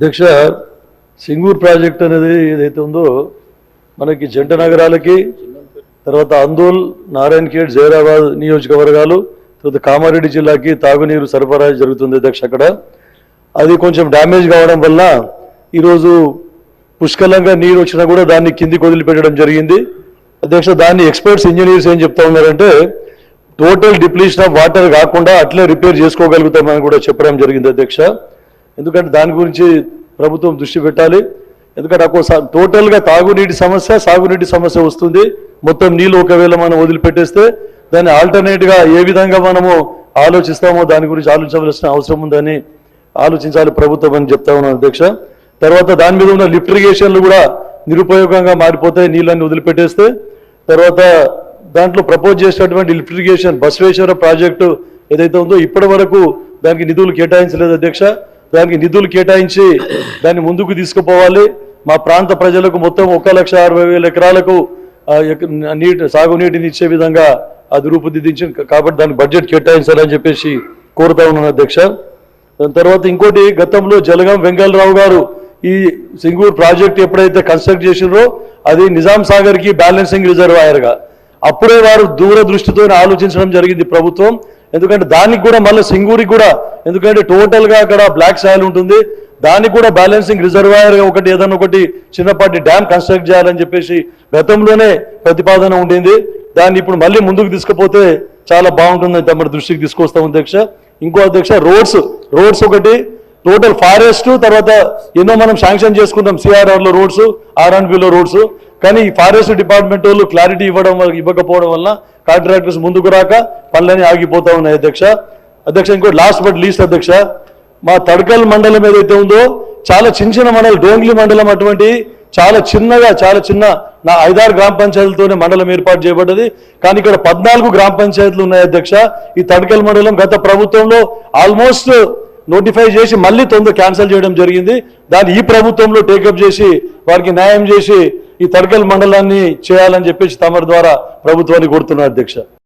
అధ్యక్ష సింగూర్ ప్రాజెక్ట్ అనేది ఏదైతే ఉందో మనకి జంట నగరాలకి తర్వాత అందోల్ నారాయణ్ ఖేడ్ జైరాబాద్ నియోజకవర్గాలు తర్వాత కామారెడ్డి జిల్లాకి తాగునీరు సరఫరా జరుగుతుంది అధ్యక్ష అక్కడ. అది కొంచెం డ్యామేజ్ కావడం వల్ల ఈరోజు పుష్కలంగా నీరు వచ్చినా కూడా దాన్ని కిందికి వదిలిపెట్టడం జరిగింది. అధ్యక్ష దాన్ని ఎక్స్పర్ట్స్ ఇంజనీర్స్ ఏం చెప్తా ఉన్నారంటే టోటల్ డిప్లీషన్ ఆఫ్ వాటర్ కాకుండా అట్లే రిపేర్ చేసుకోగలుగుతామని కూడా చెప్పడం జరిగింది అధ్యక్ష. ఎందుకంటే దాని గురించి ప్రభుత్వం దృష్టి పెట్టాలి. ఎందుకంటే ఒక్కోసారి టోటల్గా తాగునీటి సమస్య సాగునీటి సమస్య వస్తుంది. మొత్తం నీళ్ళు ఒకవేళ మనం వదిలిపెట్టేస్తే దాన్ని ఆల్టర్నేట్గా ఏ విధంగా మనము ఆలోచిస్తామో దాని గురించి ఆలోచించవలసిన అవసరం ఉందని ఆలోచించాలి ప్రభుత్వం అని చెప్తా ఉన్నాను అధ్యక్ష. తర్వాత దాని మీద ఉన్న లిఫ్ట్ ఇరిగేషన్లు కూడా నిరుపయోగంగా మారిపోతాయి నీళ్ళని వదిలిపెట్టేస్తే తర్వాత దాంట్లో ప్రపోజ్ చేసినటువంటి లిఫ్ట్ ఇరిగేషన్ బసవేశ్వర ప్రాజెక్టు ఏదైతే ఉందో ఇప్పటి వరకు దానికి నిధులు కేటాయించలేదు అధ్యక్ష. దానికి నిధులు కేటాయించి దాన్ని ముందుకు తీసుకుపోవాలి. మా ప్రాంత ప్రజలకు మొత్తం ఒక లక్ష అరవై వేల ఎకరాలకు నీటి సాగునీటిని ఇచ్చే విధంగా అది రూపుదిద్దించి కాబట్టి దానికి బడ్జెట్ కేటాయించాలని చెప్పేసి కోరుతా ఉన్నాను అధ్యక్ష. దాని తర్వాత ఇంకోటి గతంలో జలగం వెంగళరావు గారు ఈ సింగూర్ ప్రాజెక్ట్ ఎప్పుడైతే కన్స్ట్రక్ట్ చేసినారో అది నిజాం సాగర్కి బ్యాలెన్సింగ్ రిజర్వాయర్గా. అప్పుడే వారు దూరదృష్టితో ఆలోచించడం జరిగింది ప్రభుత్వం. ఎందుకంటే దానికి కూడా మళ్ళీ సింగూరికి కూడా ఎందుకంటే టోటల్గా అక్కడ బ్లాక్ సాయిల్ ఉంటుంది. దానికి కూడా బ్యాలెన్సింగ్ రిజర్వాయర్ ఒకటి ఏదైనా ఒకటి చిన్నపాటి డ్యామ్ కన్స్ట్రక్ట్ చేయాలని చెప్పేసి గతంలోనే ప్రతిపాదన ఉండింది. దాన్ని ఇప్పుడు మళ్ళీ ముందుకు తీసుకుపోతే చాలా బాగుంటుందని తమ దృష్టికి తీసుకొస్తాం అధ్యక్ష. ఇంకో అధ్యక్ష రోడ్స్ రోడ్స్ ఒకటి. టోటల్ ఫారెస్ట్ తర్వాత ఎన్నో మనం శాంక్షన్ చేసుకుంటాం సిఆర్ఆర్లో రోడ్స్ ఆర్ఎన్బిలో రోడ్స్ కానీ ఈ ఫారెస్ట్ డిపార్ట్మెంట్ వాళ్ళు క్లారిటీ ఇవ్వడం ఇవ్వకపోవడం వల్ల కాంట్రాక్టర్స్ ముందుకు రాక పనులన్నీ ఆగిపోతా ఉన్నాయి అధ్యక్ష. అధ్యక్ష ఇంకో లాస్ట్ బట్ లీస్ట్ అధ్యక్ష మా తడకల్ మండలం ఏదైతే ఉందో చాలా చిన్న చిన్న మండలం డోంగ్లీ మండలం అటువంటి చాలా చిన్నగా చాలా చిన్న నా ఐదారు గ్రామ పంచాయతీలతోనే మండలం ఏర్పాటు చేయబడ్డది. కానీ ఇక్కడ పద్నాలుగు గ్రామ పంచాయతీలు ఉన్నాయి అధ్యక్ష. ఈ తడకల్ మండలం గత ప్రభుత్వంలో ఆల్మోస్ట్ నోటిఫై చేసి మళ్ళీ తొందర క్యాన్సిల్ చేయడం జరిగింది. దాన్ని ఈ ప్రభుత్వంలో టేకప్ చేసి వారికి న్యాయం చేసి ఈ తడకల్ మండలాన్ని చేయాలని చెప్పేసి తమరి ద్వారా ప్రభుత్వాన్ని కోరుతున్నారు అధ్యక్ష.